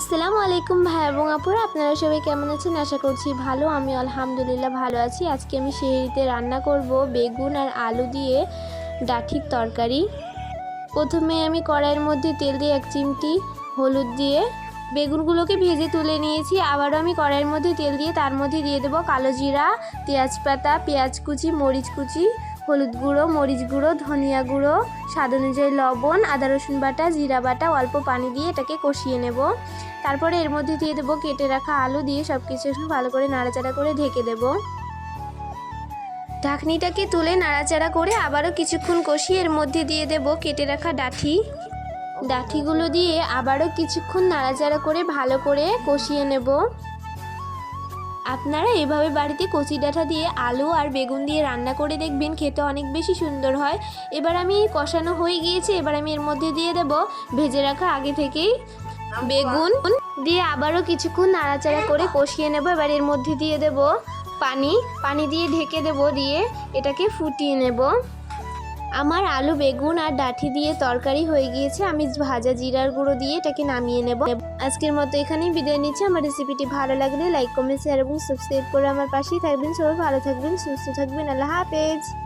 আসসালামু আলাইকুম ভাই এবং আপুরা, আপনারা সবাই কেমন আছেন? আশা করছি ভালো, আমি আলহামদুলিল্লাহ ভালো আছি। আজকে আমি সেহরিতে রান্না করব বেগুন আর আলু দিয়ে ডাঠির তরকারি। প্রথমে আমি কড়াইয়ের মধ্যে তেল দিয়ে এক চিমটি হলুদ দিয়ে বেগুনগুলোকে ভেজে তুলে নিয়েছি। আবারও আমি কড়াইয়ের মধ্যে তেল দিয়ে তার মধ্যে দিয়ে দেবো কালো জিরা, তেজপাতা, পেঁয়াজ কুচি, মরিচ কুচি, হলুদ গুঁড়ো, মরিচ গুঁড়ো, ধনিয়া গুঁড়ো স্বাদ অনুযায়ী লবণ, আদা, রসুন বাটা, জিরা বাটা, অল্প পানি দিয়ে এটাকে কষিয়ে নেব। তারপরে এর মধ্যে দিয়ে দেবো কেটে রাখা আলু দিয়ে সব কিছু ভালো করে নাড়াচাড়া করে ঢেকে দেব। ঢাকনিটাকে তুলে নাড়াচাড়া করে আবারও কিছুক্ষণ কষিয়ে এর মধ্যে দিয়ে দেব কেটে রাখা ডাঠি। ডাঠিগুলো দিয়ে আবারও কিছুক্ষণ নাড়াচাড়া করে ভালো করে কষিয়ে নেব। আপনারা এভাবে বাড়িতে কচি ডাঁটা দিয়ে আলু আর বেগুন দিয়ে রান্না করে দেখবেন, খেতে অনেক বেশি সুন্দর হয়। এবার আমি কষানো হয়ে গিয়েছে, এবার আমি এর মধ্যে দিয়ে দেব ভেজে রাখা আগে থেকেই বেগুন। দিয়ে আবারও কিছুক্ষণ নাড়াচাড়া করে কষিয়ে নেব, এবার এর মধ্যে দিয়ে দেব পানি। পানি দিয়ে ঢেকে দেব, দিয়ে এটাকে ফুটিয়ে নেব। আমার আলু, বেগুন আর ডাঠি দিয়ে তরকারি হয়ে গিয়েছে। আমি ভাজা জিরার গুঁড়ো দিয়ে এটাকে নামিয়ে নেব। আজকের মতো এখানেই বিদায় নিচ্ছি। আমার রেসিপিটি ভালো লাগলে লাইক, কমেন্ট শেয়ার এবং সাবস্ক্রাইব করে আমার পাশেই থাকবেন। সবাই ভালো থাকবেন, সুস্থ থাকবেন। আল্লাহ হাফেজ।